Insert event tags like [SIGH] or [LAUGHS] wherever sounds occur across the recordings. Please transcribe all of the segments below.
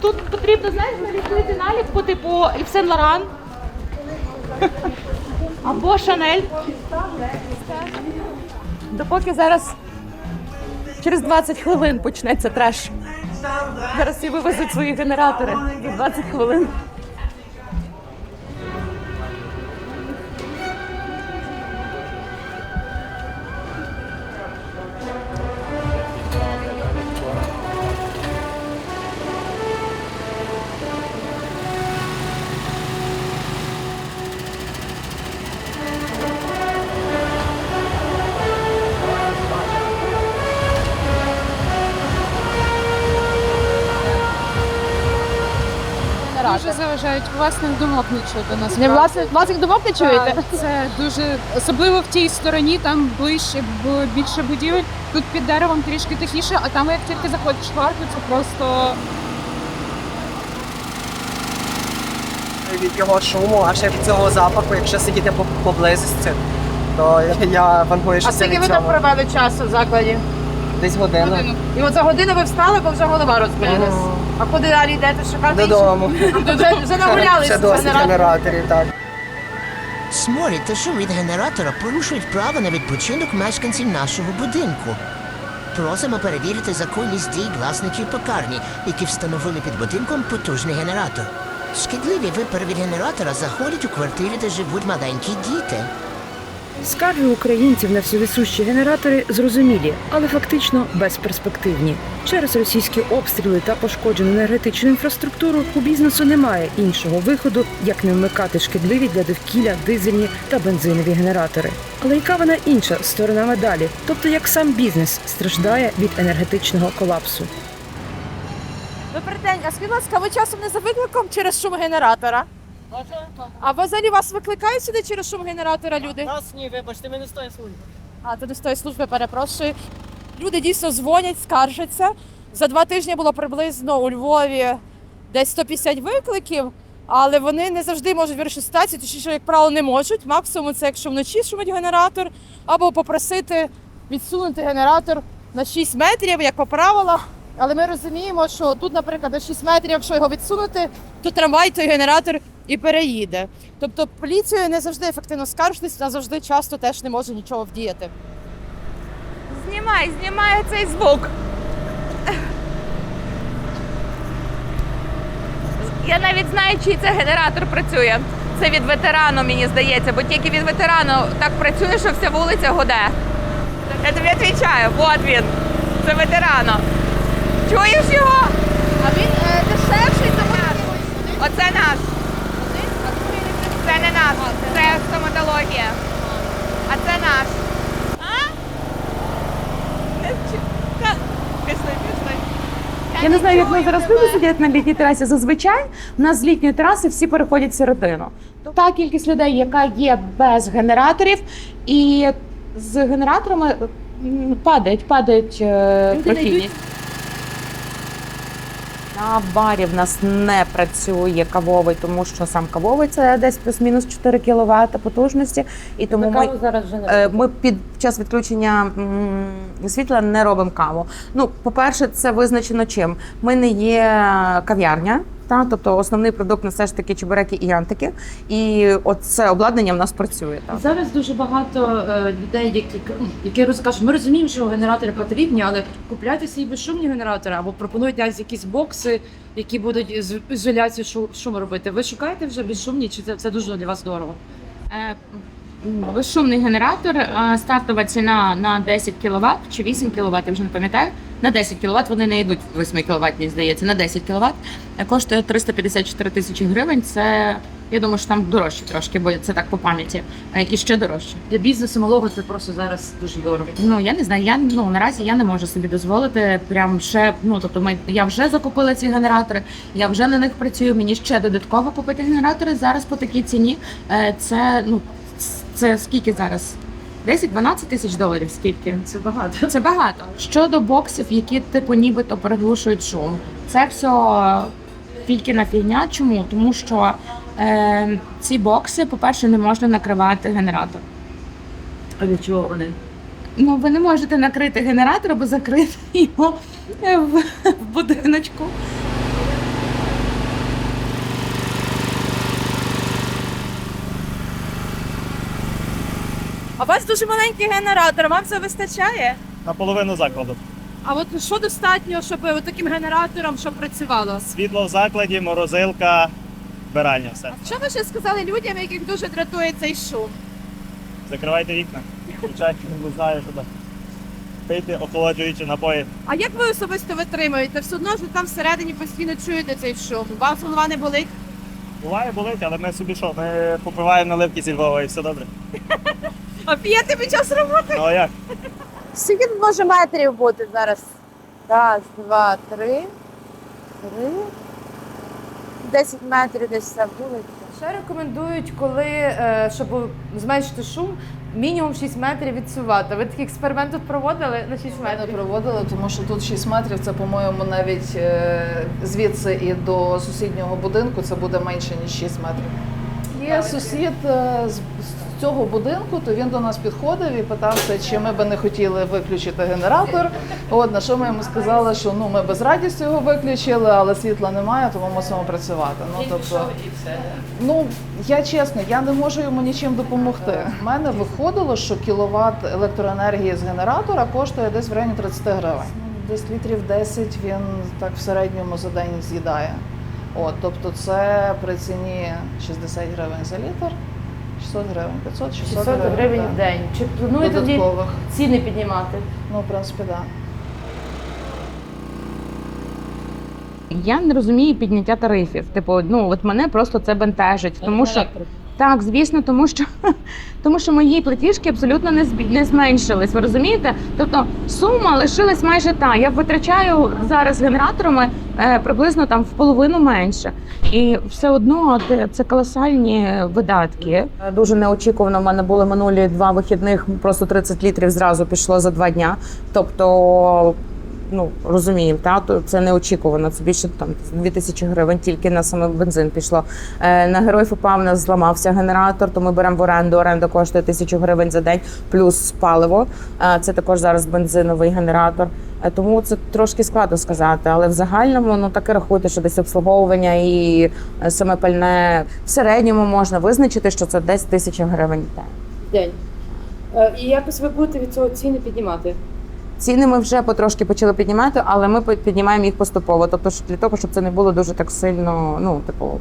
Тут потрібно, знаєш, наліпити наліпку, типу Івсен Лоран. Або Шанель. Допоки зараз через 20 хвилин почнеться треш. Зараз всі вивезуть свої генератори за 20 хвилин. Дуже заважають власних думок не чути нас. Не власне власних думок не чуєте? Це дуже особливо в тій стороні, там ближче більше будівель. Тут під деревом трішки тихіше, а там як тільки заходиш в арку, це просто від його шуму, а ще від цього запаху, якщо сидіти по- поблизості, то я вангую, що А це скільки від ви там цього. провели часу в закладі? Десь годину. І от за годину ви встали, бо вже голова розбилась. А куди далі йдете шукати? Додому. [LAUGHS] Вже, вже нагулялися. Ще досить генератор. генераторів, так. Сморід та шум від генератора порушують право на відпочинок мешканців нашого будинку. Просимо перевірити законність дій власників пекарні, які встановили під будинком потужний генератор. Шкідливі випари від генератора заходять у квартирі, де живуть маленькі діти. Скарги українців на всюдисущі генератори зрозумілі, але фактично безперспективні. Через російські обстріли та пошкоджену енергетичну інфраструктуру у бізнесу немає іншого виходу, як не вмикати шкідливі для довкілля дизельні та бензинові генератори. Але яка вона інша сторона медалі, тобто як сам бізнес страждає від енергетичного колапсу. Добрий день, а скажіть, ласка, ви часом не за викликом через шум генератора? А взагалі вас викликають сюди через шум генератора люди? Нас ні, вибачте, ми не стоїмо служби. А, це не з тої служби, перепрошую. Люди дійсно дзвонять, скаржаться. За два тижні було приблизно у Львові десь 150 викликів, але вони не завжди можуть вирішити ситуацію, точніше, як правило, не можуть. Максимум це якщо вночі шумить генератор, або попросити відсунути генератор на 6 метрів, як по правилах. Але ми розуміємо, що тут, наприклад, на 6 метрів, якщо його відсунути, то трамвай той генератор і переїде. Тобто поліцію не завжди ефективно скаржитись, а завжди часто теж не може нічого вдіяти. Знімай, знімай цей звук. Я навіть знаю, чий це генератор працює. Це від ветерану, мені здається, бо тільки від ветерану так працює, що вся вулиця гуде. Я тобі відповідаю, от він. Це ветерану. Чуєш його? А він е, дешевший за Оце наш. Це не наш, це стоматологія. А це наш. А? Пішли, пішли. Я не знаю, як ми зараз люди сидять на літній трасі. Зазвичай у нас з літньої траси всі переходять в середину. Та кількість людей, яка є без генераторів, і з генераторами падають, падають е, прохідність. На барі в нас не працює кавовий, тому що сам кавовий це десь плюс-мінус 4 кВт потужності. І тому ми, зараз вже не Ми під час відключення світла не робимо каву. Ну, по-перше, це визначено чим. Ми не є кав'ярня. Та, тобто основний продукт на все ж таки чебуреки і янтики. І оце обладнання в нас працює. Та. Зараз дуже багато е, людей, які, які розкажуть, ми розуміємо, що генератори потрібні, але купляйте собі безшумні генератори або пропонують навіть якісь бокси, які будуть з ізоляцію шу- шуму робити. Ви шукаєте вже безшумні, чи це, це дуже для вас дорого? Е, Безшумний генератор, е, стартова ціна на 10 кВт чи 8 кВт, я вже не пам'ятаю. На 10 кВт вони не йдуть 8 кВт, здається, на 10 кВт. Коштує 354 тисячі гривень. Це я думаю, що там дорожче трошки, бо це так по пам'яті. Е, І ще дорожче. Для бізнесу малого це просто зараз дуже дорого. Ну я не знаю. Я ну наразі я не можу собі дозволити. Прям ще ну тобто, ми я вже закупила ці генератори. Я вже на них працюю. Мені ще додатково купити генератори зараз по такій ціні. Е, Це ну це скільки зараз? 10-12 тисяч доларів. Скільки? Це багато. Це багато. Щодо боксів, які типу нібито приглушують шум. Це все тільки на фігня. Чому? Тому що е, ці бокси, по-перше, не можна накривати генератор. А для чого вони? Ну, ви не можете накрити генератор або закрити його е, в, в будиночку. У вас дуже маленький генератор, вам це вистачає? Наполовину закладу. А от що достатньо, щоб от таким генератором щоб працювало? Світло в закладі, морозилка, вбиральня, все. Що ви ще сказали людям, яких дуже дратує цей шум? Закривайте вікна, включайте, не знаю, що там. Пийте охолоджуючі напої. А як ви особисто витримуєте? Все одно ж ви там всередині постійно чуєте цей шум. У вас голова не болить? Буває болить, але ми собі що? Ми попиваємо наливки зі Львова і все добре. [LAUGHS] А п'єте під час роботи? Ну а як? Скільки тут може метрів бути зараз? Раз, два, три. Три. Десять метрів десь це вулиця. Ще рекомендують, коли е, щоб зменшити шум, мінімум 6 метрів відсувати. Ви такий експеримент тут проводили на 6 Ми не метрів? проводили, тому що тут 6 метрів. Це, по-моєму, навіть е, звідси і до сусіднього будинку це буде менше ніж 6 метрів. Є сусід е, з, з цього будинку, то він до нас підходив і питався, чи ми би не хотіли виключити генератор. От на що ми йому сказали, що ну ми без радістю його виключили, але світла немає, тому мусимо працювати. Ну тобто, ну я чесно, я не можу йому нічим допомогти. У мене виходило, що кіловат електроенергії з генератора коштує десь в районі 30 гривень. Десь літрів 10 він так в середньому за день з'їдає. От, тобто це при ціні 60 гривень за літр, 600 гривень, 500 600, 600 гривень так. в день. Чи плануєте тоді додаткових. ціни піднімати? Ну, в принципі, так. Да. Я не розумію підняття тарифів. Типу, ну от мене просто це бентежить, тому що так, звісно, тому що [LAUGHS] тому що мої платіжки абсолютно не не зменшились. Ви розумієте? Тобто сума лишилась майже та. Я витрачаю зараз генераторами е, приблизно там в половину менше, і все одно це, колосальні видатки. Дуже неочікувано. в мене були минулі два вихідних. Просто 30 літрів зразу пішло за два дня. Тобто ну розуміємо, та то це неочікувано. Це більше там 2000 гривень тільки на саме бензин пішло. Е, на героїв УПА в нас зламався генератор, то ми беремо в оренду. Оренда коштує 1000 гривень за день, плюс паливо. Е, це також зараз бензиновий генератор. Е, тому це трошки складно сказати, але в загальному ну так і рахуйте, що десь обслуговування і е, саме пальне в середньому можна визначити, що це десь 1000 гривень. в день. День. Е, І якось ви будете від цього ціни піднімати? Ціни ми вже потрошки почали піднімати, але ми піднімаємо їх поступово. Тобто, для того, щоб це не було дуже так сильно, ну типу.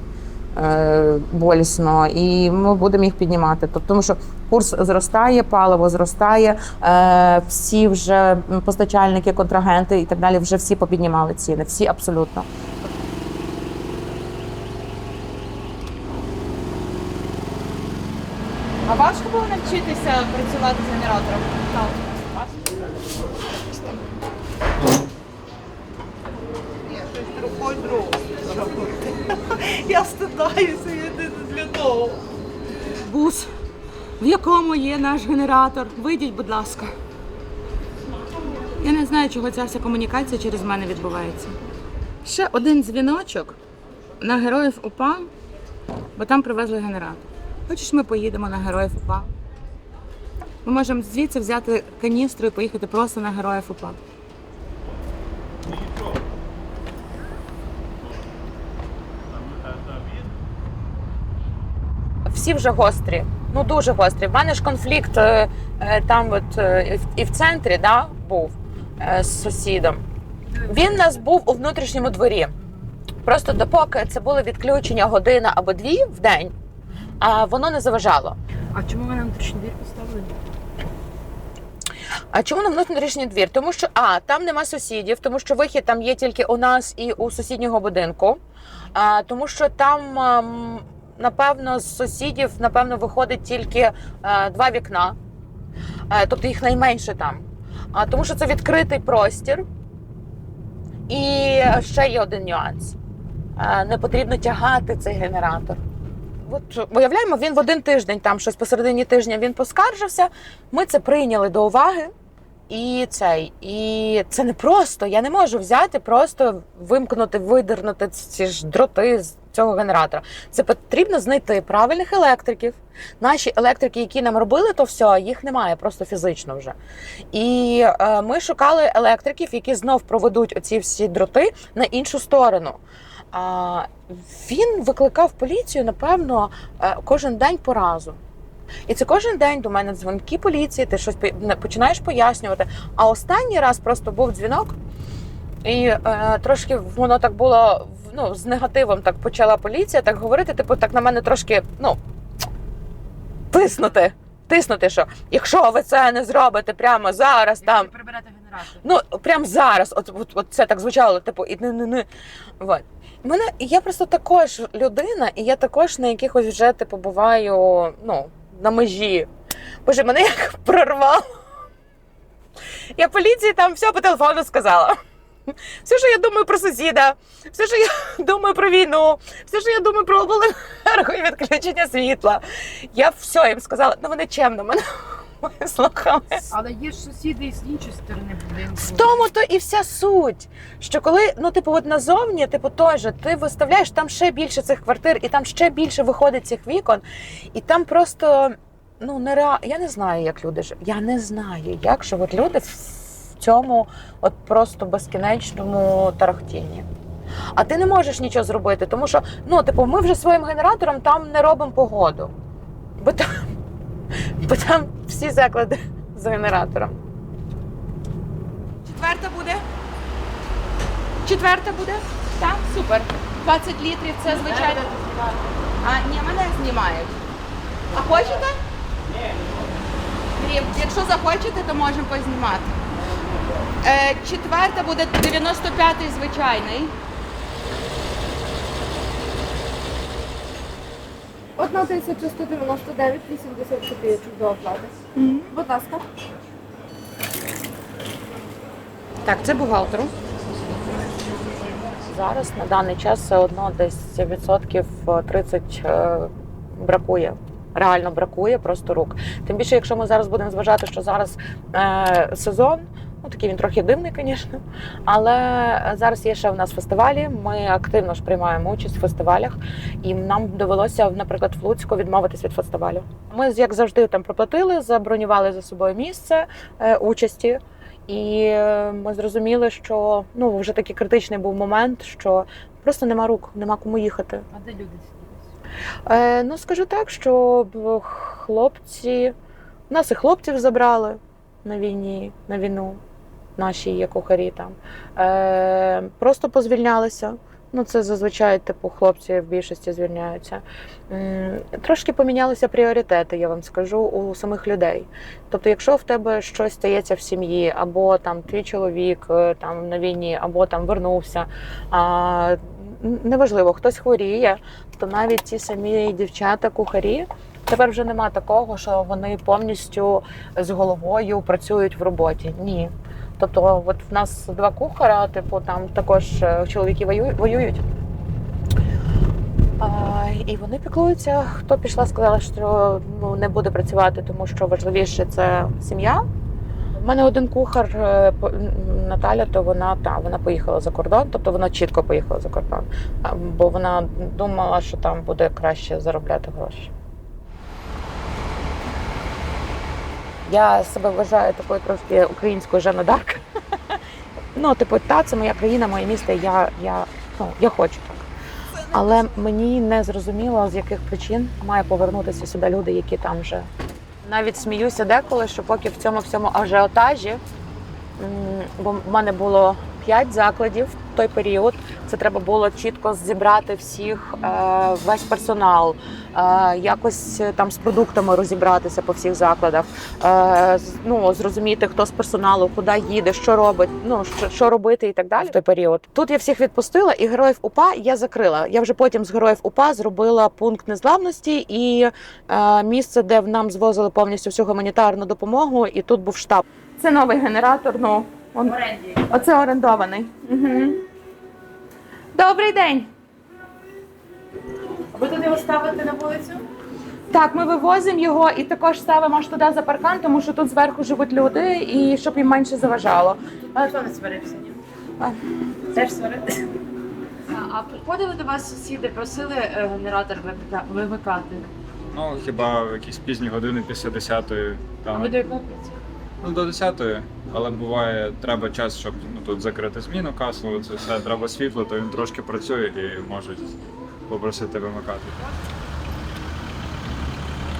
е, Болісно, і ми будемо їх піднімати. Тобто, тому що курс зростає, паливо зростає, е, всі вже постачальники, контрагенти і так далі вже всі попіднімали ціни. Всі абсолютно. А важко було навчитися працювати з генератором? Я стидаюся, я для того. Бус, в якому є наш генератор. Вийдіть, будь ласка. Я не знаю, чого ця вся комунікація через мене відбувається. Ще один дзвіночок на героїв УПА, бо там привезли генератор. Хочеш, ми поїдемо на героїв УПА? Ми можемо звідси взяти каністру і поїхати просто на героїв УПА. Всі вже гострі. Ну дуже гострі. В мене ж конфлікт е, е, там, от е, і в- центрі, да, був з сусідом. Він у нас був у внутрішньому дворі. Просто допоки це було відключення година або дві в день, а воно не заважало. А чому ви нам внутрішній двір поставили? А чому на внутрішній двір? Тому що а там нема сусідів, тому що вихід там є тільки у нас і у сусіднього будинку. А, тому що там, ем, напевно, з сусідів напевно виходить тільки е, два вікна, Е, тобто їх найменше там. Тому що це відкритий простір. І ще є один нюанс: Е, не потрібно тягати цей генератор. От уявляємо, він в один тиждень, там щось посередині тижня він поскаржився. Ми це прийняли до уваги. І цей, і це не просто. Я не можу взяти, просто вимкнути, видернути ці ж дроти, цього генератора. Це потрібно знайти правильних електриків. Наші електрики, які нам робили, то все, їх немає просто фізично вже. І е, ми шукали електриків, які знов проведуть оці всі дроти на іншу сторону. А, він викликав поліцію, напевно, е, кожен день по разу. І це кожен день до мене дзвонки поліції, ти щось починаєш пояснювати. А останній раз просто був дзвінок, і е, трошки воно так було ну, з негативом так почала поліція так говорити, типу, так на мене трошки ну, тиснути. Тиснути, що якщо ви це не зробите прямо зараз, там Прибирати генератор. Ну, прям зараз, от, от, от це так звучало, типу, і не не не. Вот. Мене я просто також людина, і я також на якихось вже типу буваю ну, на межі. Боже, мене як прорвало. Я поліції там все по телефону сказала. Все, що я думаю про сусіда, все, що я [LAUGHS] думаю про війну, все, що я думаю про обленерго і відключення світла. Я все їм сказала, ну вони чемно мене [LAUGHS] слухали. Але є ж сусіди з іншої сторони будинку. В тому то і вся суть. Що коли, ну, типу, от назовні, типу, той же, ти виставляєш там ще більше цих квартир, і там ще більше виходить цих вікон, і там просто ну нереально. Я не знаю, як люди живуть. Я не знаю, як живуть люди цьому от просто безкінечному тарахтінні. А ти не можеш нічого зробити, тому що ну, типу, ми вже своїм генератором там не робимо погоду. Бо там, бо там всі заклади з генератором. Четверта буде? Четверта буде? Так, супер. 20 літрів це звичайно. А, ні, мене знімають. А хочете? Ні. Якщо захочете, то можемо познімати. Е, четверта буде 95-й звичайний. Одна 1199, 80 копійок до оплати. Будь ласка. Так, це бухгалтеру. Зараз на даний час все одно десь відсотків 30 е, бракує. Реально бракує просто рук. Тим більше, якщо ми зараз будемо зважати, що зараз е, сезон, ну такий він трохи дивний, звісно. Але зараз є ще в нас фестивалі. Ми активно ж приймаємо участь в фестивалях, і нам довелося, наприклад, в Луцьку відмовитись від фестивалю. Ми, як завжди, там проплатили, забронювали за собою місце е, участі. І е, ми зрозуміли, що ну вже такий критичний був момент, що просто нема рук, нема кому їхати. А де люди сидять? Е, ну скажу так, що хлопці, нас і хлопців забрали на війні, на війну, наші є кухарі там. Е, просто позвільнялися. Ну, це зазвичай, типу, хлопці в більшості звільняються. Трошки помінялися пріоритети, я вам скажу, у самих людей. Тобто, якщо в тебе щось стається в сім'ї, або там твій чоловік е, там на війні, або там вернувся, а, неважливо, хтось хворіє, то навіть ті самі дівчата-кухарі. Тепер вже нема такого, що вони повністю з головою працюють в роботі. Ні. Тобто, от в нас два кухара, типу, там також е, чоловіки воюють. і вони піклуються. Хто пішла, сказала, що ну, не буде працювати, тому що важливіше це сім'я. У мене один кухар е, Наталя, то вона та вона поїхала за кордон, тобто вона чітко поїхала за кордон, бо вона думала, що там буде краще заробляти гроші. Я себе вважаю такою трошки українською Жанна Дарк. [LAUGHS] Ну, типу, та це моя країна, моє місто. Я, я, ну, я хочу так. Але мені не зрозуміло, з яких причин має повернутися сюди люди, які там вже. Навіть сміюся деколи, що поки в цьому всьому ажіотажі, бо в мене було п'ять закладів той період. Це треба було чітко зібрати всіх, е, весь персонал, е, якось е, там з продуктами розібратися по всіх закладах, ну зрозуміти, хто з персоналу, куди їде, що робить, ну що, що робити і так далі. В той період тут я всіх відпустила, і героїв УПА я закрила. Я вже потім з героїв УПА зробила пункт незламності і місце, де нам звозили повністю всю гуманітарну допомогу, і тут був штаб. Це новий генератор. Ну он... оце орендований. Угу. Добрий день. Ви туди його ставите на вулицю? Так, ми вивозимо його і також ставимо аж туди за паркан, тому що тут зверху живуть люди, і щоб їм менше заважало. А хто не сварився? Ні? А. Теж сварити? А приходили до вас сусіди, просили е, генератор вимика- вимикати? Ну, хіба в якісь пізні години після 10-ї, А там, ви до якого працюєте? Ну, до 10-ї, але буває, треба час, щоб ну, тут закрити зміну касову, це все, треба світло, то він трошки працює і можуть попросити вимикати.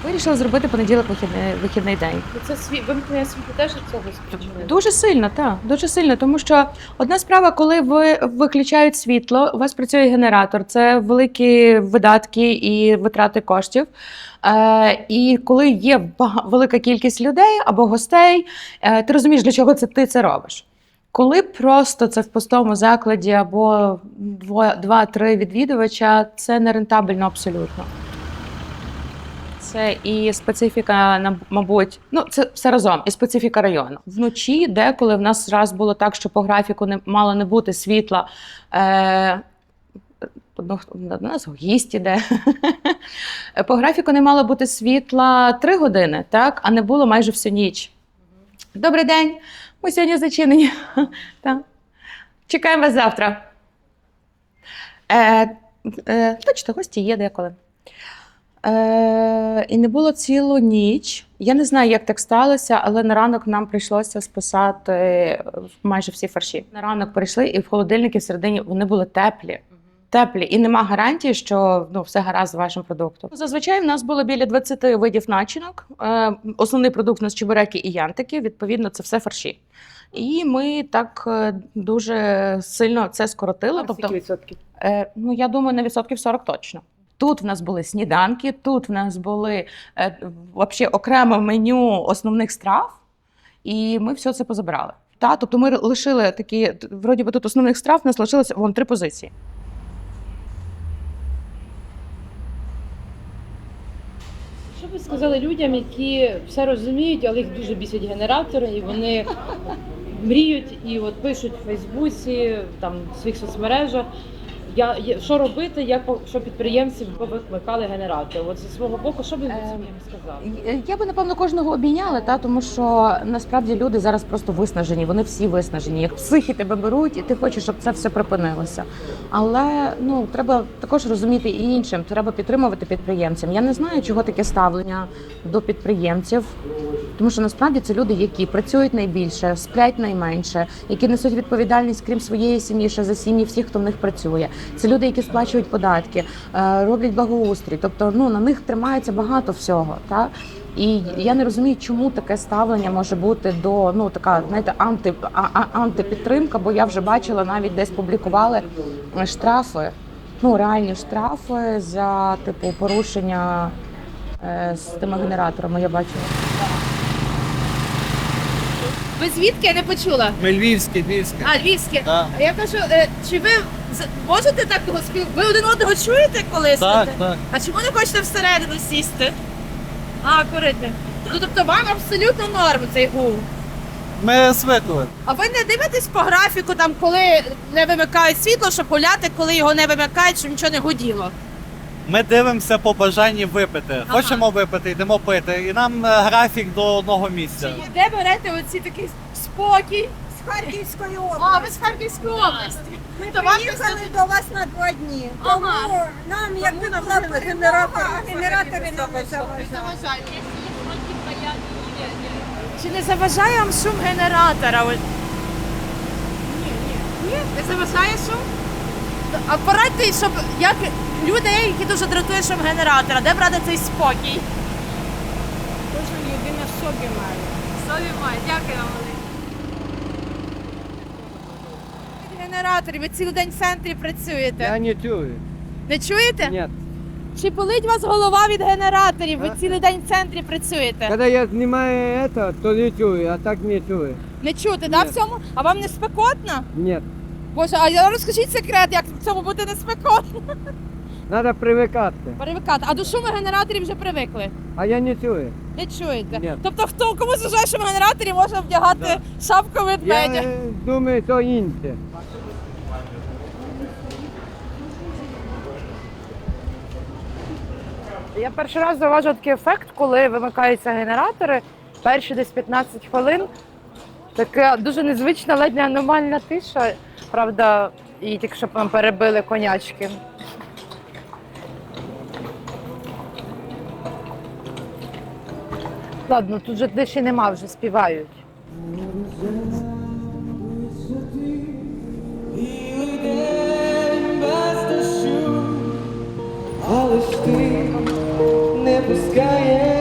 Вирішила зробити понеділок вихідний, вихідний день. Це світ, вимкнення світу теж від цього спричинило? Дуже сильно, так, дуже сильно. Тому що одна справа, коли ви виключають світло, у вас працює генератор, це великі видатки і витрати коштів. Е, і коли є велика кількість людей або гостей, е, ти розумієш, для чого це ти це робиш. Коли просто це в пустому закладі або два-три відвідувача, це не рентабельно абсолютно. Це і специфіка, мабуть, ну це все разом, і специфіка району. Вночі, деколи в нас раз було так, що по графіку не мало не бути світла. Е, до нас гість іде. [LAUGHS] По графіку не мало бути світла три години, так, а не було майже всю ніч. Добрий день. Ми сьогодні зачинені. [LAUGHS] Чекаємо вас завтра. Е, е, бачите, гості є деколи. Е, і не було цілу ніч. Я не знаю, як так сталося, але на ранок нам прийшлося списати е, майже всі фарші. На ранок прийшли, і в холодильники всередині вони були теплі. Теплі, і нема гарантії, що ну все гаразд з вашим продуктом. Зазвичай в нас було біля 20 видів начинок. Е, основний продукт у нас чебуреки і янтики. Відповідно, це все фарші. І ми так е, дуже сильно це скоротили. Тобто, відсотків? Е, ну, я думаю, на відсотків 40 точно. Тут в нас були сніданки, тут в нас були е, вообще окреме меню основних страв, і ми все це позабирали. Та, тобто ми лишили такі, вроді би тут основних страв, у нас лишилося вон три позиції. Що ви сказали людям, які все розуміють, але їх дуже бісять генератори, і вони мріють і от пишуть в Фейсбуці, там в своїх соцмережах. Я, я- що робити, як по- щоб підприємці вимикали генератор? От зі свого боку, що б ви Ем, їм сказали? Я би напевно кожного обійняла, та тому що насправді люди зараз просто виснажені. Вони всі виснажені. Як психи тебе беруть, і ти хочеш, щоб це все припинилося. Але ну треба також розуміти і іншим. Треба підтримувати підприємцям. Я не знаю, чого таке ставлення до підприємців. Тому що насправді це люди, які працюють найбільше, сплять найменше, які несуть відповідальність, крім своєї сім'ї, ще за сім'ї всіх, хто в них працює. Це люди, які сплачують податки, е, роблять благоустрій. Тобто, ну на них тримається багато всього. Так? І я не розумію, чому таке ставлення може бути до ну така, знаєте, анти, а, а, антипідтримка, бо я вже бачила, навіть десь публікували е, штрафи, ну реальні штрафи за типу порушення е, з тими генераторами. Я бачила. Ви звідки я не почула? Ми львівські, львівські. А, львівське. Так. А я кажу, е, чи ви можете так його спів... Ви один одного чуєте, коли Так, так. А чому не хочете всередину сісти? А, курити. Ну тобто вам абсолютно норм цей гул. Ми звикли. А ви не дивитесь по графіку, там, коли не вимикають світло, щоб гуляти, коли його не вимикають, щоб нічого не гуділо. Ми дивимося по бажанні випити. Ага. Хочемо випити, йдемо пити. І нам е, графік до одного місця. Де берете оці такий спокій? З Харківської області. А, ви з Харківської області. Ми то вам Приїхали до вас на два дні. Ага. Нам, якби була генератор, генератори нам не заважають. Чи не заважає вам шум генератора? Ні, ні. Ні? Не заважає шум? А порадьте, щоб як людей, які дуже дратує шум генератора, де брати цей спокій? Кожна людина в собі має. Собі має, дякую вам. Генераторі, ви цілий день в центрі працюєте. Я не чую. Не чуєте? Ні. Чи болить у вас голова від генераторів? Ви цілий день в центрі працюєте. Коли я знімаю це, то не чую, а так не чую. Не чути, да, в цьому? А вам не спекотно? Ні. Боже, а я розкажіть секрет, як в цьому бути не спекотно. Треба привикати. Перевикати. А до шуму генераторів вже привикли. А я не чую. Не чуєте? Ні. Тобто, хто комусь вважає, що в генераторі можна вдягати шапку ведмедя? Я думаю, то інше. Я перший раз зауважу такий ефект, коли вимикаються генератори. Перші десь 15 хвилин. Така дуже незвична, ледь не аномальна тиша. Правда, і тільки щоб нам перебили конячки. Ладно, тут же диші нема, вже співають. Але ти пускает.